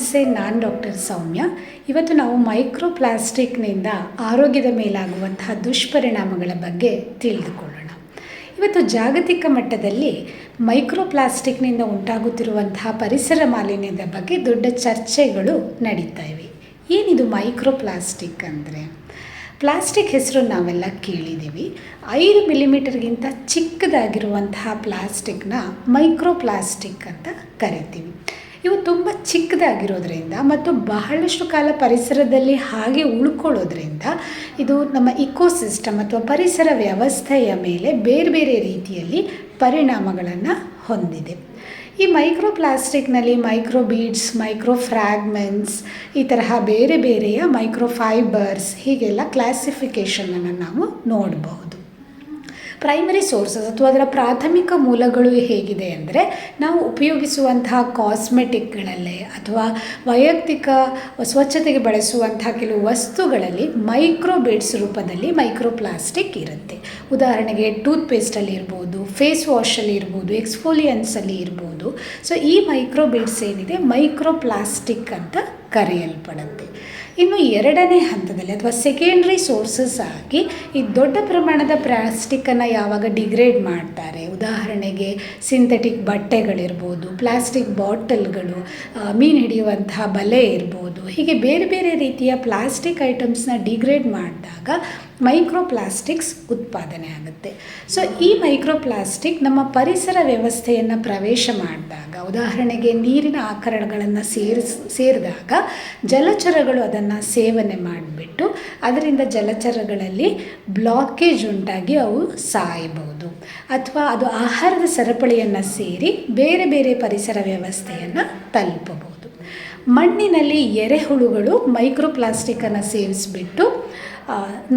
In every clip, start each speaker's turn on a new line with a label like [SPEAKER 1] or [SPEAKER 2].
[SPEAKER 1] ನಮಸ್ತೆ, ನಾನು ಡಾಕ್ಟರ್ ಸೌಮ್ಯ. ಇವತ್ತು ನಾವು ಮೈಕ್ರೋ ಪ್ಲಾಸ್ಟಿಕ್ನಿಂದ ಆರೋಗ್ಯದ ಮೇಲಾಗುವಂತಹ ದುಷ್ಪರಿಣಾಮಗಳ ಬಗ್ಗೆ ತಿಳಿದುಕೊಳ್ಳೋಣ. ಇವತ್ತು ಜಾಗತಿಕ ಮಟ್ಟದಲ್ಲಿ ಮೈಕ್ರೋ ಪ್ಲಾಸ್ಟಿಕ್ನಿಂದ ಉಂಟಾಗುತ್ತಿರುವಂತಹ ಪರಿಸರ ಮಾಲಿನ್ಯದ ಬಗ್ಗೆ ದೊಡ್ಡ ಚರ್ಚೆಗಳು ನಡೀತಾ ಇವೆ. ಏನಿದು ಮೈಕ್ರೋ ಪ್ಲಾಸ್ಟಿಕ್ ಅಂದರೆ? ಪ್ಲಾಸ್ಟಿಕ್ ಹೆಸರು ನಾವೆಲ್ಲ ಕೇಳಿದ್ದೀವಿ. ಐದು ಮಿಲಿಮೀಟರ್ಗಿಂತ ಚಿಕ್ಕದಾಗಿರುವಂತಹ ಪ್ಲಾಸ್ಟಿಕ್ನ ಮೈಕ್ರೋ ಪ್ಲಾಸ್ಟಿಕ್ ಅಂತ ಕರಿತೀವಿ. ಇವು ತುಂಬ ಚಿಕ್ಕದಾಗಿರೋದ್ರಿಂದ ಮತ್ತು ಬಹಳಷ್ಟು ಕಾಲ ಪರಿಸರದಲ್ಲಿ ಹಾಗೆ ಉಳ್ಕೊಳ್ಳೋದ್ರಿಂದ ಇದು ನಮ್ಮ ಇಕೋಸಿಸ್ಟಮ್ ಅಥವಾ ಪರಿಸರ ವ್ಯವಸ್ಥೆಯ ಮೇಲೆ ಬೇರೆ ಬೇರೆ ರೀತಿಯಲ್ಲಿ ಪರಿಣಾಮಗಳನ್ನು ಹೊಂದಿದೆ. ಈ ಮೈಕ್ರೋ ಪ್ಲಾಸ್ಟಿಕ್ನಲ್ಲಿ ಮೈಕ್ರೋ ಬೀಡ್ಸ್ ಮೈಕ್ರೋ ಫ್ರ್ಯಾಗ್ಮೆಂಟ್ಸ್ ಈ ತರಹ ಬೇರೆ ಬೇರೆಯ ಮೈಕ್ರೋ ಫೈಬರ್ಸ್ ಹೀಗೆಲ್ಲ ಕ್ಲಾಸಿಫಿಕೇಷನನ್ನು ನಾವು ನೋಡಬಹುದು. ಪ್ರೈಮರಿ ಸೋರ್ಸಸ್ ಅಥವಾ ಅದರ ಪ್ರಾಥಮಿಕ ಮೂಲಗಳು ಹೇಗಿದೆ ಅಂದರೆ ನಾವು ಉಪಯೋಗಿಸುವಂತಹ ಕಾಸ್ಮೆಟಿಕ್ಗಳಲ್ಲೇ ಅಥವಾ ವೈಯಕ್ತಿಕ ಸ್ವಚ್ಛತೆಗೆ ಬಳಸುವಂತಹ ಕೆಲವು ವಸ್ತುಗಳಲ್ಲಿ ಮೈಕ್ರೋ ಬೀಡ್ಸ್ ರೂಪದಲ್ಲಿ ಮೈಕ್ರೋಪ್ಲಾಸ್ಟಿಕ್ ಇರುತ್ತೆ. ಉದಾಹರಣೆಗೆ ಟೂತ್ ಪೇಸ್ಟಲ್ಲಿ ಇರ್ಬೋದು ಫೇಸ್ ವಾಶಲ್ಲಿ ಇರ್ಬೋದು ಎಕ್ಸ್ಫೋಲಿಯನ್ಸಲ್ಲಿ ಇರ್ಬೋದು. ಸೊ ಈ ಮೈಕ್ರೋ ಬೀಡ್ಸ್ ಏನಿದೆ? ಮೈಕ್ರೋ ಪ್ಲಾಸ್ಟಿಕ್ ಅಂತ ಕರೆಯಲ್ಪಡುತ್ತೆ. ಇನ್ನು ಎರಡನೇ ಹಂತದಲ್ಲಿ ಅಥವಾ ಸೆಕೆಂಡ್ರಿ ಸೋರ್ಸಸ್ ಆಗಿ ಈ ದೊಡ್ಡ ಪ್ರಮಾಣದ ಪ್ಲಾಸ್ಟಿಕ್ಕನ್ನು ಯಾವಾಗ ಡಿಗ್ರೇಡ್ ಮಾಡ್ತಾರೆ. ಉದಾಹರಣೆಗೆ ಸಿಂಥೆಟಿಕ್ ಬಟ್ಟೆಗಳಿರ್ಬೋದು ಪ್ಲಾಸ್ಟಿಕ್ ಬಾಟಲ್ಗಳು ಮೀನು ಹಿಡಿಯುವಂತಹ ಬಲೆ ಇರ್ಬೋದು. ಹೀಗೆ ಬೇರೆ ಬೇರೆ ರೀತಿಯ ಪ್ಲಾಸ್ಟಿಕ್ ಐಟಮ್ಸ್ನ ಡಿಗ್ರೇಡ್ ಮಾಡಿದಾಗ ಮೈಕ್ರೋ ಪ್ಲಾಸ್ಟಿಕ್ಸ್ ಉತ್ಪಾದನೆ ಆಗುತ್ತೆ. ಸೊ ಈ ಮೈಕ್ರೋ ಪ್ಲಾಸ್ಟಿಕ್ ನಮ್ಮ ಪರಿಸರ ವ್ಯವಸ್ಥೆಯನ್ನು ಪ್ರವೇಶ ಮಾಡಿದಾಗ, ಉದಾಹರಣೆಗೆ ನೀರಿನ ಆಕರಣಗಳನ್ನು ಸೇರಿಸ್, ಸೇರಿದಾಗ ಜಲಚರಗಳು ಅದನ್ನು ಸೇವನೆ ಮಾಡಿಬಿಟ್ಟು, ಅದರಿಂದ ಜಲಚರಗಳಲ್ಲಿ ಬ್ಲಾಕೇಜ್ ಉಂಟಾಗಿ ಅವು ಸಾಯಬಹುದು ಅಥವಾ ಅದು ಆಹಾರದ ಸರಪಳಿಯನ್ನು ಸೇರಿ ಬೇರೆ ಬೇರೆ ಪರಿಸರ ವ್ಯವಸ್ಥೆಯನ್ನು ತಲುಪಬಹುದು. ಮಣ್ಣಿನಲ್ಲಿ ಎರೆಹುಳುಗಳು ಮೈಕ್ರೋ ಪ್ಲಾಸ್ಟಿಕ್ಕನ್ನು ಸೇವಿಸ್ಬಿಟ್ಟು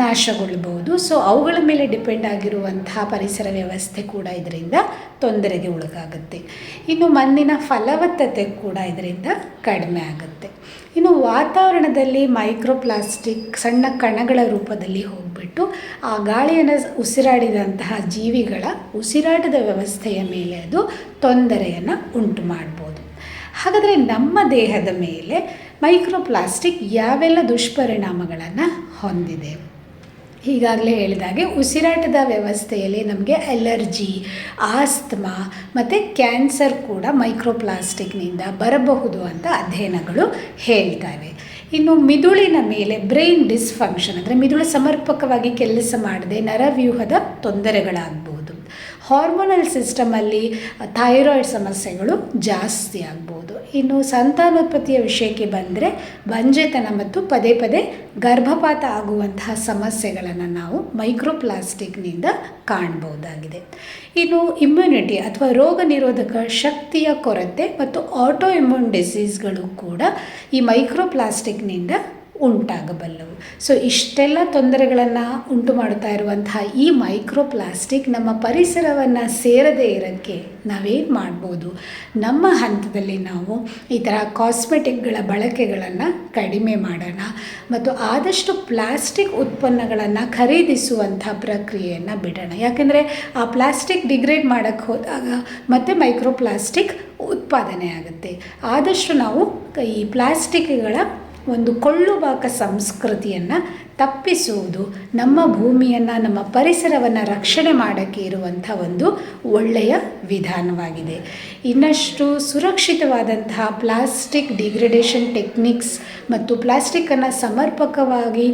[SPEAKER 1] ನಾಶಗೊಳ್ಬೋದು ಸೊ ಅವುಗಳ ಮೇಲೆ ಡಿಪೆಂಡ್ ಆಗಿರುವಂತಹ ಪರಿಸರ ವ್ಯವಸ್ಥೆ ಕೂಡ ಇದರಿಂದ ತೊಂದರೆಗೆ ಒಳಗಾಗುತ್ತೆ. ಇನ್ನು ಮಣ್ಣಿನ ಫಲವತ್ತತೆ ಕೂಡ ಇದರಿಂದ ಕಡಿಮೆ ಆಗುತ್ತೆ. ಇನ್ನು ವಾತಾವರಣದಲ್ಲಿ ಮೈಕ್ರೋ ಪ್ಲಾಸ್ಟಿಕ್ ಸಣ್ಣ ಕಣಗಳ ರೂಪದಲ್ಲಿ ಹೋಗಿಬಿಟ್ಟು, ಆ ಗಾಳಿಯನ್ನು ಉಸಿರಾಡಿದಂತಹ ಜೀವಿಗಳ ಉಸಿರಾಟದ ವ್ಯವಸ್ಥೆಯ ಮೇಲೆ ಅದು ತೊಂದರೆಯನ್ನು ಉಂಟು ಮಾಡ್ಬೋದು. ಹಾಗಾದರೆ ನಮ್ಮ ದೇಹದ ಮೇಲೆ ಮೈಕ್ರೋಪ್ಲಾಸ್ಟಿಕ್ ಯಾವೆಲ್ಲ ದುಷ್ಪರಿಣಾಮಗಳನ್ನು ಹೊಂದಿದೆ? ಈಗಾಗಲೇ ಹೇಳಿದಾಗೆ ಉಸಿರಾಟದ ವ್ಯವಸ್ಥೆಯಲ್ಲಿ ನಮಗೆ ಅಲರ್ಜಿ, ಆಸ್ತಮಾ ಮತ್ತು ಕ್ಯಾನ್ಸರ್ ಕೂಡ ಮೈಕ್ರೋಪ್ಲಾಸ್ಟಿಕ್ನಿಂದ ಬರಬಹುದು ಅಂತ ಅಧ್ಯಯನಗಳು ಹೇಳ್ತವೆ. ಇನ್ನು ಮಿದುಳಿನ ಮೇಲೆ ಬ್ರೈನ್ ಡಿಸ್ಫಂಕ್ಷನ್ ಅಂದರೆ ಮಿದುಳು ಸಮರ್ಪಕವಾಗಿ ಕೆಲಸ ಮಾಡದೆ ನರವ್ಯೂಹದ ತೊಂದರೆಗಳಾಗ್ಬೋದು. ಹಾರ್ಮೋನಲ್ ಸಿಸ್ಟಮಲ್ಲಿ ಥೈರಾಯ್ಡ್ ಸಮಸ್ಯೆಗಳು ಜಾಸ್ತಿ ಆಗ್ಬೋದು. ಇನ್ನು ಸಂತಾನೋತ್ಪತ್ತಿಯ ವಿಷಯಕ್ಕೆ ಬಂದರೆ ಬಂಜೆತನ ಮತ್ತು ಪದೇ ಪದೇ ಗರ್ಭಪಾತ ಆಗುವಂತಹ ಸಮಸ್ಯೆಗಳನ್ನು ನಾವು ಮೈಕ್ರೋಪ್ಲಾಸ್ಟಿಕ್ನಿಂದ ಕಾಣ್ಬೋದಾಗಿದೆ. ಇನ್ನು ಇಮ್ಯುನಿಟಿ ಅಥವಾ ರೋಗ ನಿರೋಧಕ ಶಕ್ತಿಯ ಕೊರತೆ ಮತ್ತು ಆಟೋ ಇಮ್ಯೂನ್ ಡಿಸೀಸ್ಗಳು ಕೂಡ ಈ ಮೈಕ್ರೋ ಪ್ಲಾಸ್ಟಿಕ್ನಿಂದ ಉಂಟಾಗಬಲ್ಲವು. ಸೊ ಇಷ್ಟೆಲ್ಲ ತೊಂದರೆಗಳನ್ನು ಉಂಟು ಮಾಡ್ತಾ ಇರುವಂತಹ ಈ ಮೈಕ್ರೋ ಪ್ಲಾಸ್ಟಿಕ್ ನಮ್ಮ ಪರಿಸರವನ್ನು ಸೇರದೇ ಇರೋಕ್ಕೆ ನಾವೇನು ಮಾಡ್ಬೋದು? ನಮ್ಮ ಹಂತದಲ್ಲಿ ನಾವು ಈ ಥರ ಕಾಸ್ಮೆಟಿಕ್ಗಳ ಬಳಕೆಗಳನ್ನು ಕಡಿಮೆ ಮಾಡೋಣ ಮತ್ತು ಆದಷ್ಟು ಪ್ಲಾಸ್ಟಿಕ್ ಉತ್ಪನ್ನಗಳನ್ನು ಖರೀದಿಸುವಂಥ ಪ್ರಕ್ರಿಯೆಯನ್ನು ಬಿಡೋಣ. ಯಾಕೆಂದರೆ ಆ ಪ್ಲಾಸ್ಟಿಕ್ ಡಿಗ್ರೇಡ್ ಮಾಡೋಕ್ಕೆ ಹೋದಾಗ ಮತ್ತೆ ಮೈಕ್ರೋ ಪ್ಲಾಸ್ಟಿಕ್ ಉತ್ಪಾದನೆ ಆಗುತ್ತೆ. ಆದಷ್ಟು ನಾವು ಈ ಪ್ಲಾಸ್ಟಿಕ್ಗಳ ಒಂದು ಕೊಳ್ಳುಬಾಕ ಸಂಸ್ಕೃತಿಯನ್ನು ತಪ್ಪಿಸುವುದು ನಮ್ಮ ಭೂಮಿಯನ್ನು, ನಮ್ಮ ಪರಿಸರವನ್ನು ರಕ್ಷಣೆ ಮಾಡೋಕ್ಕೆ ಇರುವಂಥ ಒಂದು ಒಳ್ಳೆಯ ವಿಧಾನವಾಗಿದೆ. ಇನ್ನಷ್ಟು ಸುರಕ್ಷಿತವಾದಂತಹ ಪ್ಲಾಸ್ಟಿಕ್ ಡಿಗ್ರೆಡೇಷನ್ ಟೆಕ್ನಿಕ್ಸ್ ಮತ್ತು ಪ್ಲಾಸ್ಟಿಕ್ಕನ್ನು ಸಮರ್ಪಕವಾಗಿ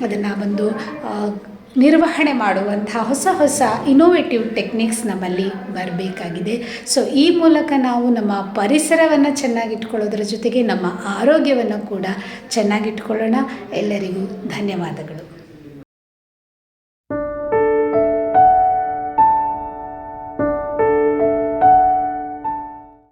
[SPEAKER 1] ಅದನ್ನು ಒಂದು ನಿರ್ವಹಣೆ ಮಾಡುವಂಥ ಹೊಸ ಹೊಸ ಇನೋವೇಟಿವ್ ಟೆಕ್ನಿಕ್ಸ್ ನಮ್ಮಲ್ಲಿ ಬರಬೇಕಾಗಿದೆ. ಸೊ ಈ ಮೂಲಕ ನಾವು ನಮ್ಮ ಪರಿಸರವನ್ನು ಚೆನ್ನಾಗಿಟ್ಕೊಳ್ಳೋದ್ರ ಜೊತೆಗೆ ನಮ್ಮ ಆರೋಗ್ಯವನ್ನು ಕೂಡ ಚೆನ್ನಾಗಿಟ್ಕೊಳ್ಳೋಣ. ಎಲ್ಲರಿಗೂ ಧನ್ಯವಾದಗಳು.